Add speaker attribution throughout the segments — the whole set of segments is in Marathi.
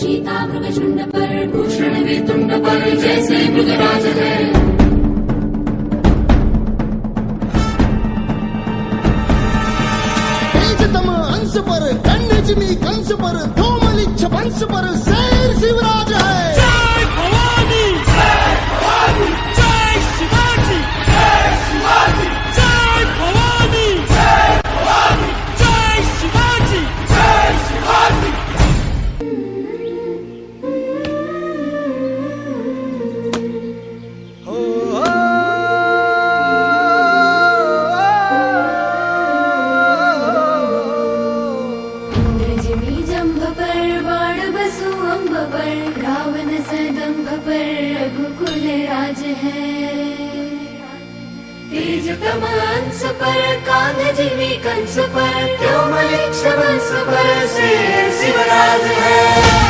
Speaker 1: चीता मृगचुंड पर भूषण में तुंड पर जैसे मृगराज है
Speaker 2: तेजतम अंश पर कन्यजनी कंस पर कोमलिच्छ वंश पर
Speaker 3: बाण पर रावण सदम्भ पर रघुकुल राज है। तेज तम अंश पर कान जिमी कंस पर क्यों मलिक वंश पर से शिवराज है।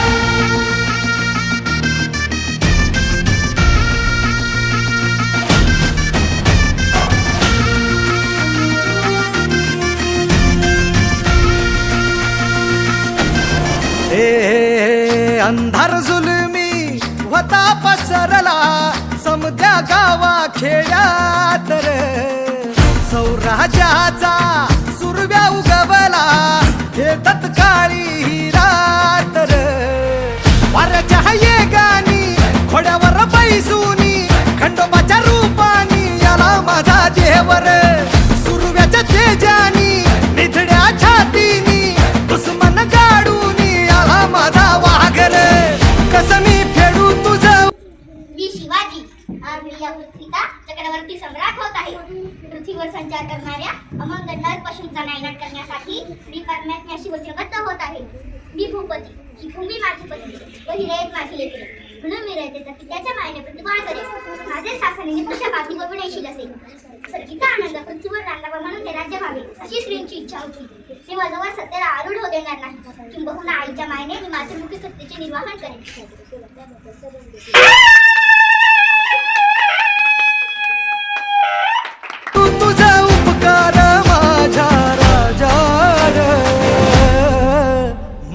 Speaker 4: अंधार जुलमी होता पसरला समद्या गावा खेड्यात रे. सौराजाचा सुरव्या उगवला हे तत्काळी ही रात वाऱ्याच्या ये गाणी खोड्यावर बैसूनी खंडोबाच्या रूपानी याला माझा देवर
Speaker 5: संचार करणाऱ्या अमंग नर पशूंचा नायनाट करण्यासाठी मी परमात्म्याशी वचनबद्ध होत आहे. मी भूपती ही भूमी माझी पत्नी. व ही माझी लेकरे. म्हणून मी रयतेचा पित्याच्या मायने प्रतिपाळ करेन. माझे शासनाने पक्षपाती व विनयशील असेल. सगळीचा आनंद पृथ्वीवर रांगावा म्हणून ते राज्य व्हावे अशी श्रींची इच्छा होती. ते वजवर सत्याला आरूढ होऊ देणार नाही. किंबहुना आईच्या मायने मी मातृमुखी सत्तेचे निर्वाहन करेन.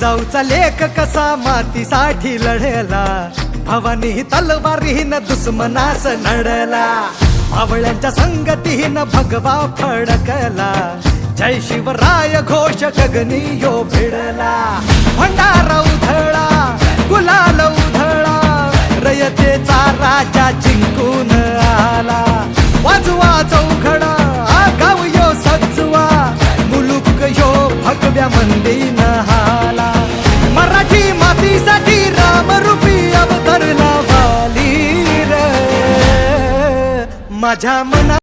Speaker 4: जिजाऊचा लेख कसा मातीसाठी लढला? भवानी तलवारीन दुश्मनास नडला. आवळ्यांच्या संगतीहीन भगवा फडकला. जय शिवराय घोष गगनी यो भिडला. भंडारा उधळा गुलाल उधळा. रयतेचा राजा माझ्या मना